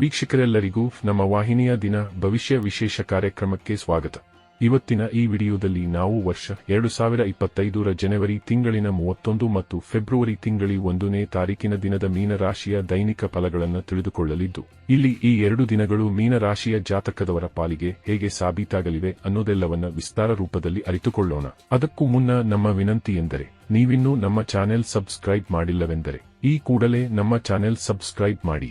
ವೀಕ್ಷಕರೆಲ್ಲರಿಗೂ ನಮ್ಮ ವಾಹಿನಿಯ ದಿನ ಭವಿಷ್ಯ ವಿಶೇಷ ಕಾರ್ಯಕ್ರಮಕ್ಕೆ ಸ್ವಾಗತ. ಇವತ್ತಿನ ಈ ವಿಡಿಯೋದಲ್ಲಿ ನಾವು ವರ್ಷ ಎರಡು ಸಾವಿರ ಇಪ್ಪತ್ತೈದರ ಜನವರಿ ತಿಂಗಳಿನ ಮೂವತ್ತೊಂದು ಮತ್ತು ಫೆಬ್ರವರಿ ತಿಂಗಳಿ ಒಂದನೇ ತಾರೀಕಿನ ದಿನದ ಮೀನರಾಶಿಯ ದೈನಿಕ ಫಲಗಳನ್ನು ತಿಳಿದುಕೊಳ್ಳಲಿದ್ದು, ಇಲ್ಲಿ ಈ ಎರಡು ದಿನಗಳು ಮೀನರಾಶಿಯ ಜಾತಕದವರ ಪಾಲಿಗೆ ಹೇಗೆ ಸಾಬೀತಾಗಲಿವೆ ಅನ್ನೋದೆಲ್ಲವನ್ನ ವಿಸ್ತಾರ ರೂಪದಲ್ಲಿ ಅರಿತುಕೊಳ್ಳೋಣ. ಅದಕ್ಕೂ ಮುನ್ನ ನಮ್ಮ ವಿನಂತಿ ಎಂದರೆ, ನೀವಿನ್ನೂ ನಮ್ಮ ಚಾನೆಲ್ ಸಬ್ಸ್ಕ್ರೈಬ್ ಮಾಡಿಲ್ಲವೆಂದರೆ, ಈ ಕೂಡಲೇ ನಮ್ಮ ಚಾನೆಲ್ ಸಬ್ಸ್ಕ್ರೈಬ್ ಮಾಡಿ.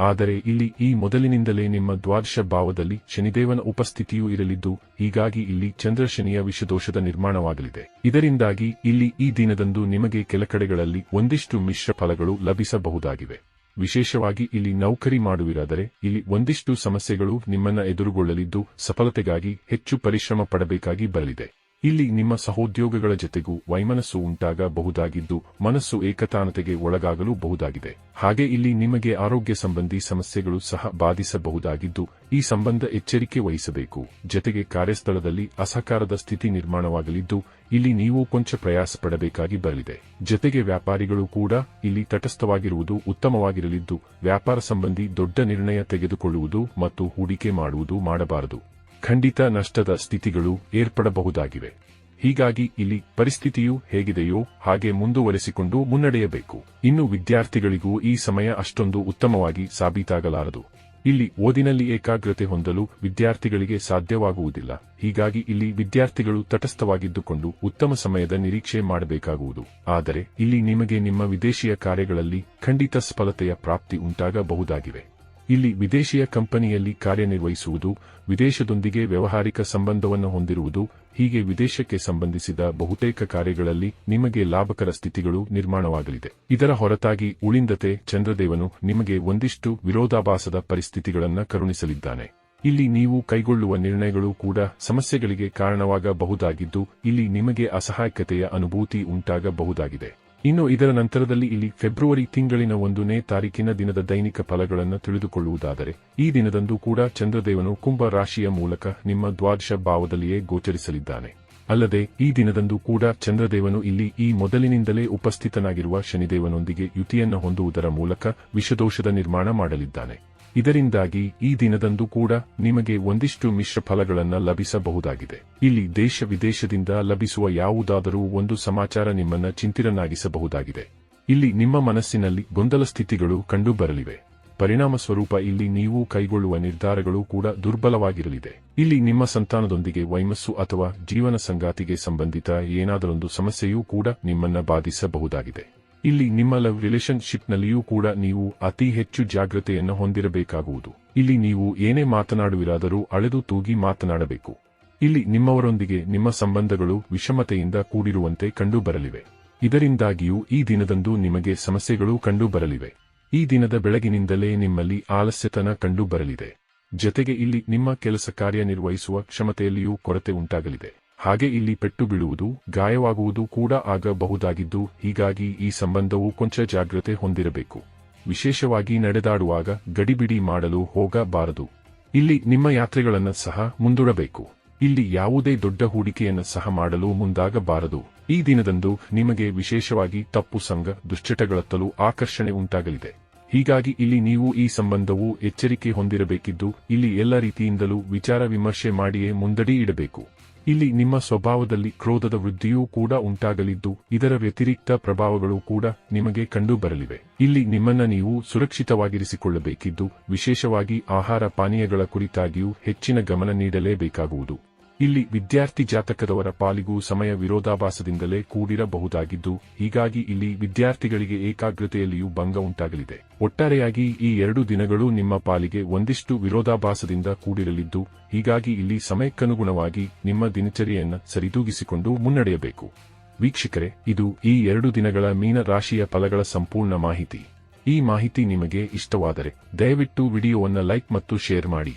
ಆದರೆ ಇಲ್ಲಿ ಈ ಮೊದಲಿನಿಂದಲೇ ನಿಮ್ಮ ದ್ವಾದಶ ಭಾವದಲ್ಲಿ ಶನಿದೇವನ ಉಪಸ್ಥಿತಿಯೂ ಇರಲಿದ್ದು, ಹೀಗಾಗಿ ಇಲ್ಲಿ ಚಂದ್ರಶನಿಯ ವಿಷದೋಷದ ನಿರ್ಮಾಣವಾಗಲಿದೆ. ಇದರಿಂದಾಗಿ ಇಲ್ಲಿ ಈ ದಿನದಂದು ನಿಮಗೆ ಕೆಲ ಕಡೆಗಳಲ್ಲಿ ಒಂದಿಷ್ಟು ಮಿಶ್ರ ಫಲಗಳು ಲಭಿಸಬಹುದಾಗಿವೆ. ವಿಶೇಷವಾಗಿ ಇಲ್ಲಿ ನೌಕರಿ ಮಾಡುವಿರಾದರೆ, ಇಲ್ಲಿ ಒಂದಿಷ್ಟು ಸಮಸ್ಯೆಗಳು ನಿಮ್ಮನ್ನ ಎದುರುಗೊಳ್ಳಲಿದ್ದು, ಸಫಲತೆಗಾಗಿ ಹೆಚ್ಚು ಪರಿಶ್ರಮ ಪಡಬೇಕಾಗಿ ಬರಲಿದೆ. ಇಲ್ಲಿ ನಿಮ್ಮ ಸಹೋದ್ಯೋಗಗಳ ಜೊತೆಗೂ ವೈಮನಸ್ಸು ಉಂಟಾಗಬಹುದಾಗಿದ್ದು, ಮನಸ್ಸು ಏಕತಾನತೆಗೆ ಒಳಗಾಗಲು ಬಹುದಾಗಿದೆ. ಹಾಗೆ ಇಲ್ಲಿ ನಿಮಗೆ ಆರೋಗ್ಯ ಸಂಬಂಧಿ ಸಮಸ್ಯೆಗಳು ಸಹ ಬಾಧಿಸಬಹುದಾಗಿದ್ದು, ಈ ಸಂಬಂಧ ಎಚ್ಚರಿಕೆ ವಹಿಸಬೇಕು. ಜೊತೆಗೆ ಕಾರ್ಯಸ್ಥಳದಲ್ಲಿ ಅಸಹಕಾರದ ಸ್ಥಿತಿ ನಿರ್ಮಾಣವಾಗಲಿದ್ದು, ಇಲ್ಲಿ ನೀವು ಕೊಂಚ ಪ್ರಯಾಸ ಪಡಬೇಕಾಗಿ ಬರಲಿದೆ. ಜೊತೆಗೆ ವ್ಯಾಪಾರಿಗಳು ಕೂಡ ಇಲ್ಲಿ ತಟಸ್ಥವಾಗಿರುವುದು ಉತ್ತಮವಾಗಿರಲಿದ್ದು, ವ್ಯಾಪಾರ ಸಂಬಂಧಿ ದೊಡ್ಡ ನಿರ್ಣಯ ತೆಗೆದುಕೊಳ್ಳುವುದು ಮತ್ತು ಹೂಡಿಕೆ ಮಾಡುವುದು ಮಾಡಬಾರದು. ಖಂಡಿತ ನಷ್ಟದ ಸ್ಥಿತಿಗಳು ಏರ್ಪಡಬಹುದಾಗಿವೆ. ಹೀಗಾಗಿ ಇಲ್ಲಿ ಪರಿಸ್ಥಿತಿಯು ಹೇಗಿದೆಯೋ ಹಾಗೆ ಮುಂದುವರೆಸಿಕೊಂಡು ಮುನ್ನಡೆಯಬೇಕು. ಇನ್ನು ವಿದ್ಯಾರ್ಥಿಗಳಿಗೂ ಈ ಸಮಯ ಅಷ್ಟೊಂದು ಉತ್ತಮವಾಗಿ ಸಾಬೀತಾಗಲಾರದು. ಇಲ್ಲಿ ಓದಿನಲ್ಲಿ ಏಕಾಗ್ರತೆ ಹೊಂದಲು ವಿದ್ಯಾರ್ಥಿಗಳಿಗೆ ಸಾಧ್ಯವಾಗುವುದಿಲ್ಲ. ಹೀಗಾಗಿ ಇಲ್ಲಿ ವಿದ್ಯಾರ್ಥಿಗಳು ತಟಸ್ಥವಾಗಿದ್ದುಕೊಂಡು ಉತ್ತಮ ಸಮಯದ ನಿರೀಕ್ಷೆ ಮಾಡಬೇಕಾಗುವುದು. ಆದರೆ ಇಲ್ಲಿ ನಿಮಗೆ ನಿಮ್ಮ ವಿದೇಶಿಯ ಕಾರ್ಯಗಳಲ್ಲಿ ಖಂಡಿತ ಸಫಲತೆಯ ಪ್ರಾಪ್ತಿ ಉಂಟಾಗಬಹುದಾಗಿವೆ. ಇಲ್ಲಿ ವಿದೇಶಿಯ ಕಂಪನಿಯಲ್ಲಿ ಕಾರ್ಯನಿರ್ವಹಿಸುವುದು, ವಿದೇಶದೊಂದಿಗೆ ವ್ಯವಹಾರಿಕ ಸಂಬಂಧವನ್ನು ಹೊಂದಿರುವುದು, ಹೀಗೆ ವಿದೇಶಕ್ಕೆ ಸಂಬಂಧಿಸಿದ ಬಹುತೇಕ ಕಾರ್ಯಗಳಲ್ಲಿ ನಿಮಗೆ ಲಾಭಕರ ಸ್ಥಿತಿಗಳು ನಿರ್ಮಾಣವಾಗಲಿದೆ. ಇದರ ಹೊರತಾಗಿ ಉಳಿಂದತೆ ಚಂದ್ರದೇವನು ನಿಮಗೆ ಒಂದಿಷ್ಟು ವಿರೋಧಾಭಾಸದ ಪರಿಸ್ಥಿತಿಗಳನ್ನು ಕರುಣಿಸಲಿದ್ದಾನೆ. ಇಲ್ಲಿ ನೀವು ಕೈಗೊಳ್ಳುವ ನಿರ್ಣಯಗಳು ಕೂಡ ಸಮಸ್ಯೆಗಳಿಗೆ ಕಾರಣವಾಗಬಹುದಾಗಿದ್ದು, ಇಲ್ಲಿ ನಿಮಗೆ ಅಸಹಾಯಕತೆಯ ಅನುಭೂತಿ ಉಂಟಾಗಬಹುದಾಗಿದೆ. ಇನ್ನು ಇದರ ನಂತರದಲ್ಲಿ ಇಲ್ಲಿ ಫೆಬ್ರವರಿ ತಿಂಗಳಿನ ಒಂದನೇ ತಾರೀಕಿನ ದಿನದ ದೈನಿಕ ಫಲಗಳನ್ನು ತಿಳಿದುಕೊಳ್ಳುವುದಾದರೆ, ಈ ದಿನದಂದು ಕೂಡ ಚಂದ್ರದೇವನು ಕುಂಭ ರಾಶಿಯ ಮೂಲಕ ನಿಮ್ಮ ದ್ವಾದಶ ಭಾವದಲ್ಲಿಯೇ ಗೋಚರಿಸಲಿದ್ದಾನೆ. ಅಲ್ಲದೆ, ಈ ದಿನದಂದು ಕೂಡ ಚಂದ್ರದೇವನು ಇಲ್ಲಿ ಈ ಮೊದಲಿನಿಂದಲೇ ಉಪಸ್ಥಿತನಾಗಿರುವ ಶನಿದೇವನೊಂದಿಗೆ ಯುತಿಯನ್ನು ಹೊಂದುವುದರ ಮೂಲಕ ವಿಷದೋಷದ ನಿರ್ಮಾಣ ಮಾಡಲಿದ್ದಾನೆ. ಇದರಿಂದಾಗಿ ಈ ದಿನದಂದು ಕೂಡ ನಿಮಗೆ ಒಂದಿಷ್ಟು ಮಿಶ್ರ ಫಲಗಳನ್ನು ಲಭಿಸಬಹುದಾಗಿದೆ. ಇಲ್ಲಿ ದೇಶ ವಿದೇಶದಿಂದ ಲಭಿಸುವ ಯಾವುದಾದರೂ ಒಂದು ಸಮಾಚಾರ ನಿಮ್ಮನ್ನ ಚಿಂತಿರನಾಗಿಸಬಹುದಾಗಿದೆ ಇಲ್ಲಿ ನಿಮ್ಮ ಮನಸ್ಸಿನಲ್ಲಿ ಗೊಂದಲ ಸ್ಥಿತಿಗಳು ಕಂಡುಬರಲಿವೆ. ಪರಿಣಾಮ ಸ್ವರೂಪ ಇಲ್ಲಿ ನೀವು ಕೈಗೊಳ್ಳುವ ನಿರ್ಧಾರಗಳು ಕೂಡ ದುರ್ಬಲವಾಗಿರಲಿದೆ. ಇಲ್ಲಿ ನಿಮ್ಮ ಸಂತಾನದೊಂದಿಗೆ ವೈಮಸ್ಸು ಅಥವಾ ಜೀವನ ಸಂಗಾತಿಗೆ ಸಂಬಂಧಿತ ಏನಾದರೊಂದು ಸಮಸ್ಯೆಯೂ ಕೂಡ ನಿಮ್ಮನ್ನ ಬಾಧಿಸಬಹುದಾಗಿದೆ. ಇಲ್ಲಿ ನಿಮ್ಮ ಲವ್ ರಿಲೇಶನ್ಶಿಪ್ನಲ್ಲಿಯೂ ಕೂಡ ನೀವು ಅತಿ ಹೆಚ್ಚು ಜಾಗ್ರತೆಯನ್ನು ಹೊಂದಿರಬೇಕಾಗುವುದು. ಇಲ್ಲಿ ನೀವು ಏನೇ ಮಾತನಾಡುವಿರಾದರೂ ಅಳೆದು ತೂಗಿ ಮಾತನಾಡಬೇಕು. ಇಲ್ಲಿ ನಿಮ್ಮವರೊಂದಿಗೆ ನಿಮ್ಮ ಸಂಬಂಧಗಳು ವಿಷಮತೆಯಿಂದ ಕೂಡಿರುವಂತೆ ಕಂಡುಬರಲಿವೆ. ಇದರಿಂದಾಗಿಯೂ ಈ ದಿನದಂದು ನಿಮಗೆ ಸಮಸ್ಯೆಗಳು ಕಂಡುಬರಲಿವೆ. ಈ ದಿನದ ಬೆಳಗಿನಿಂದಲೇ ನಿಮ್ಮಲ್ಲಿ ಆಲಸ್ಯತನ ಕಂಡುಬರಲಿದೆ. ಜತೆಗೆ ಇಲ್ಲಿ ನಿಮ್ಮ ಕೆಲಸ ಕಾರ್ಯನಿರ್ವಹಿಸುವ ಕ್ಷಮತೆಯಲ್ಲಿಯೂ ಕೊರತೆ ಉಂಟಾಗಲಿದೆ. ಹಾಗೆ ಇಲ್ಲಿ ಪೆಟ್ಟು ಬೀಳುವುದು, ಗಾಯವಾಗುವುದು ಕೂಡ ಆಗಬಹುದಾಗಿದ್ದು, ಹೀಗಾಗಿ ಈ ಸಂಬಂಧವು ಕೊಂಚ ಜಾಗ್ರತೆ ಹೊಂದಿರಬೇಕು. ವಿಶೇಷವಾಗಿ ನಡೆದಾಡುವಾಗ ಗಡಿಬಿಡಿ ಮಾಡಲು ಹೋಗಬಾರದು. ಇಲ್ಲಿ ನಿಮ್ಮ ಯಾತ್ರೆಗಳನ್ನು ಸಹ ಮುಂದೂಡಬೇಕು. ಇಲ್ಲಿ ಯಾವುದೇ ದೊಡ್ಡ ಹೂಡಿಕೆಯನ್ನು ಸಹ ಮಾಡಲು ಮುಂದಾಗಬಾರದು. ಈ ದಿನದಂದು ನಿಮಗೆ ವಿಶೇಷವಾಗಿ ತಪ್ಪು ಸಂಘ, ದುಶ್ಚಟಗಳತ್ತಲೂ ಆಕರ್ಷಣೆ ಉಂಟಾಗಲಿದೆ. ಹೀಗಾಗಿ ಇಲ್ಲಿ ನೀವು ಈ ಸಂಬಂಧವು ಎಚ್ಚರಿಕೆ ಹೊಂದಿರಬೇಕಿದ್ದು, ಇಲ್ಲಿ ಎಲ್ಲ ರೀತಿಯಿಂದಲೂ ವಿಚಾರ ವಿಮರ್ಶೆ ಮಾಡಿಯೇ ಮುಂದಡಿ ಇಡಬೇಕು. ಇಲ್ಲಿ ನಿಮ್ಮ ಸ್ವಭಾವದಲ್ಲಿ ಕ್ರೋಧದ ವೃದ್ಧಿಯೂ ಕೂಡ ಉಂಟಾಗಲಿದ್ದು, ಇದರ ವ್ಯತಿರಿಕ್ತ ಪ್ರಭಾವಗಳು ಕೂಡ ನಿಮಗೆ ಕಂಡುಬರಲಿವೆ. ಇಲ್ಲಿ ನಿಮ್ಮನ್ನ ನೀವು ಸುರಕ್ಷಿತವಾಗಿರಿಸಿಕೊಳ್ಳಬೇಕಿದ್ದು, ವಿಶೇಷವಾಗಿ ಆಹಾರ ಪಾನೀಯಗಳ ಕುರಿತಾಗಿಯೂ ಹೆಚ್ಚಿನ ಗಮನ ನೀಡಲೇಬೇಕಾಗುವುದು. ಇಲ್ಲಿ ವಿದ್ಯಾರ್ಥಿ ಜಾತಕದವರ ಪಾಲಿಗೂ ಸಮಯ ವಿರೋಧಾಭಾಸದಿಂದಲೇ ಕೂಡಿರಬಹುದಾಗಿದ್ದು, ಹೀಗಾಗಿ ಇಲ್ಲಿ ವಿದ್ಯಾರ್ಥಿಗಳಿಗೆ ಏಕಾಗ್ರತೆಯಲ್ಲಿಯೂ ಭಂಗ ಉಂಟಾಗಲಿದೆ. ಒಟ್ಟಾರೆಯಾಗಿ ಈ ಎರಡು ದಿನಗಳು ನಿಮ್ಮ ಪಾಲಿಗೆ ಒಂದಿಷ್ಟು ವಿರೋಧಾಭಾಸದಿಂದ ಕೂಡಿರಲಿದ್ದು, ಹೀಗಾಗಿ ಇಲ್ಲಿ ಸಮಯಕ್ಕನುಗುಣವಾಗಿ ನಿಮ್ಮ ದಿನಚರಿಯನ್ನು ಸರಿದೂಗಿಸಿಕೊಂಡು ಮುನ್ನಡೆಯಬೇಕು. ವೀಕ್ಷಕರೇ, ಇದು ಈ ಎರಡು ದಿನಗಳ ಮೀನ ರಾಶಿಯ ಫಲಗಳ ಸಂಪೂರ್ಣ ಮಾಹಿತಿ. ಈ ಮಾಹಿತಿ ನಿಮಗೆ ಇಷ್ಟವಾದರೆ, ದಯವಿಟ್ಟು ವಿಡಿಯೋವನ್ನು ಲೈಕ್ ಮತ್ತು ಶೇರ್ ಮಾಡಿ.